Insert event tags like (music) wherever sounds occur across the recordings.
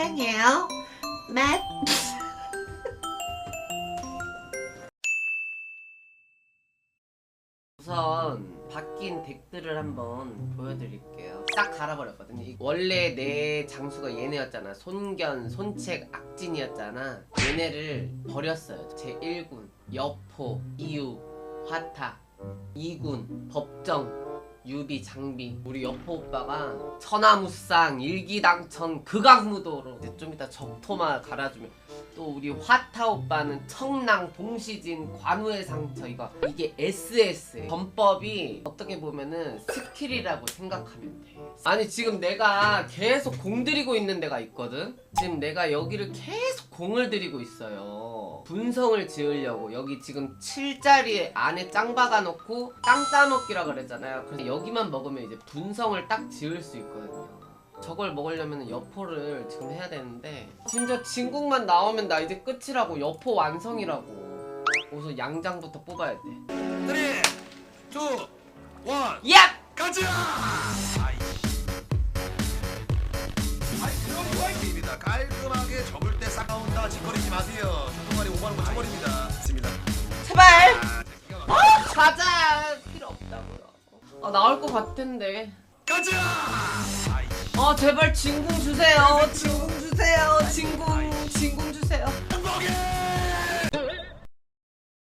사랑해요. 맛. (laughs) 우선 바뀐 덱들을 한번 보여드릴게요. 싹 갈아버렸거든요. 이- 원래 내 장수가 얘네였잖아. 손견, 손책, 악진이었잖아. 얘네를 버렸어요. 제 1군, 여포, 이유, 화타, 2군, 법정, 유비, 장비. 우리 여포 오빠가 천하무쌍, 일기당천, 극악무도로 이제 좀 이따 적토마 갈아주면 또 우리 화타 오빠는 청랑, 동시진, 관우의 상처 이거 이게 SS 전법이 어떻게 보면은 스킬이라고 생각하면 돼. 아니 지금 내가 계속 공 들이고 있는 데가 있거든. 지금 내가 여기를 계속 공을 들이고 있어요. 분성을 지으려고 여기 지금 7자리 안에 짱 박아놓고 땅 따먹기라 그랬잖아요. 그래서 여기만 먹으면 이제 분성을 딱 지을 수 있거든요. 저걸 먹으려면 여포를 지금 해야 되는데 진짜 진국만 나오면 나 이제 끝이라고 여포 완성이라고 우선 양장부터 뽑아야 돼 3, 2, 1, 야! 가자! 이와입니다 깔끔하게 접을 때싹 나온다 짓거리지 마세요 조금만에 5만원 꽂혀버립니다 있습니다 제발! 아. 어, 가자! 필요 없다고요 아 나올 것 같은데 가자! 아 제발 진궁 주세요 진궁 주세요 진궁 진궁 주세요!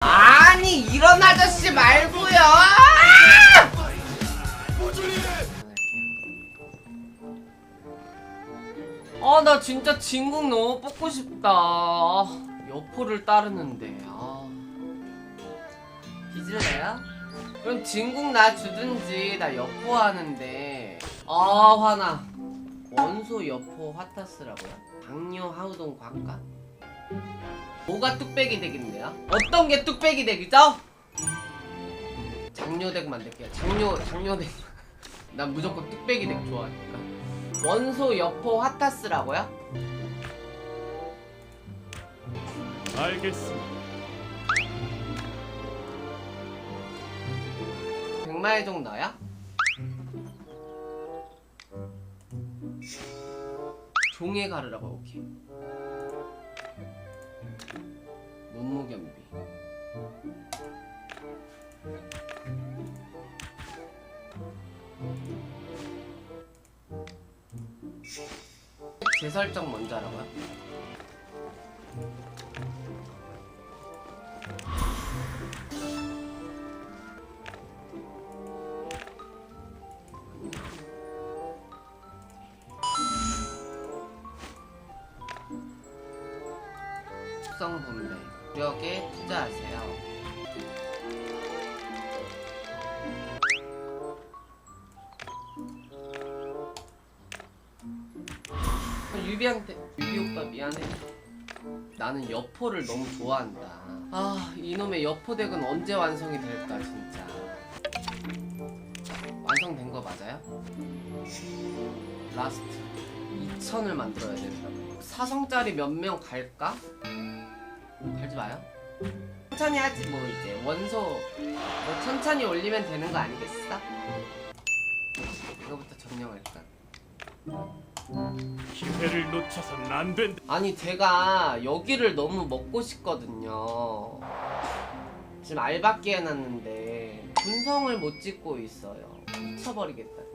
아니 이런 아저씨 말고요 아! 모조리! 아 나 진짜 진국 너무 뽑고 싶다 여포를 따르는데 아 빚을래요? 그럼 진국 나 주든지 나 여포 하는데 아 화나 원소 여포 화타스라고요? 당뇨 하우동 관가? 뭐가 뚝배기 덱인데요? 어떤 게 뚝배기 덱이죠? 장뇨덱 만들게요 장뇨 장뇨덱 (laughs) 난 무조건 뚝배기 덱 좋아하니까 원소 여포 화타스라고요? 알겠습니다. 백마의종 나야? 종에 가르라고 오케이 몸무겸비 재설정 먼저 하라고요? 특성 분배 구역에 투자하세요. 유비한테 유비 오빠 미안해. 나는 여포를 너무 좋아한다. 아 이놈의 여포 덱은 언제 완성이 될까 진짜. 완성된 거 맞아요? 라스트 2천을 만들어야 된다고. 사성짜리 몇 명 갈까? 갈지 마요. 천천히 하지 뭐 이제 원소 뭐 천천히 올리면 되는 거 아니겠어? 이거부터 점령할까? 기회를 놓쳐선 안 된다. 아니 제가 여기를 너무 먹고 싶거든요. 지금 알바끼 해놨는데 분성을 못 찍고 있어요. 미쳐버리겠다니까.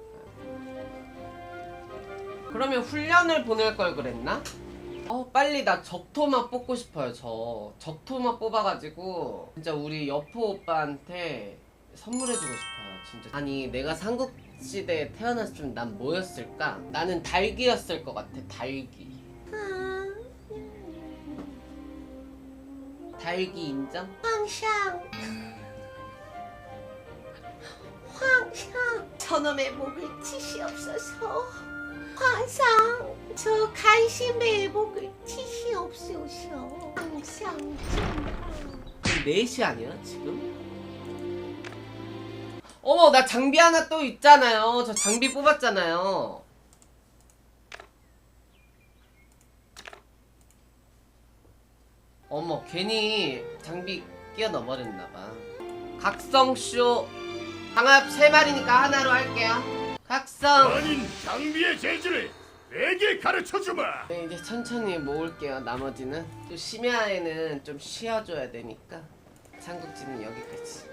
그러면 훈련을 보낼 걸 그랬나? 어 빨리 나 적토마 뽑고 싶어요 저 적토마 뽑아가지고 진짜 우리 여포 오빠한테 선물해주고 싶어요 진짜 아니 내가 삼국시대에 태어났으면 난 뭐였을까? 나는 달기였을 것 같아 달기 달기 인정? 황상. 황상. 저놈의 목을 치시옵소서. 황상. 저 간신배의 목을 치시옵소서. 황상. 좀. 4시 아니야 지금? 어머 나 장비 하나 또 있잖아요 저 장비 뽑았잖아요 어머 괜히 장비 끼어 넣어버렸나봐 각성쇼 강압 3마리니까 하나로 할게요 각성 연인 장비의 재질을 내게 가르쳐 주마. 네, 이제 천천히 모을게요. 나머지는 또 심야에는 좀 쉬어줘야 되니까 삼국지는 여기까지.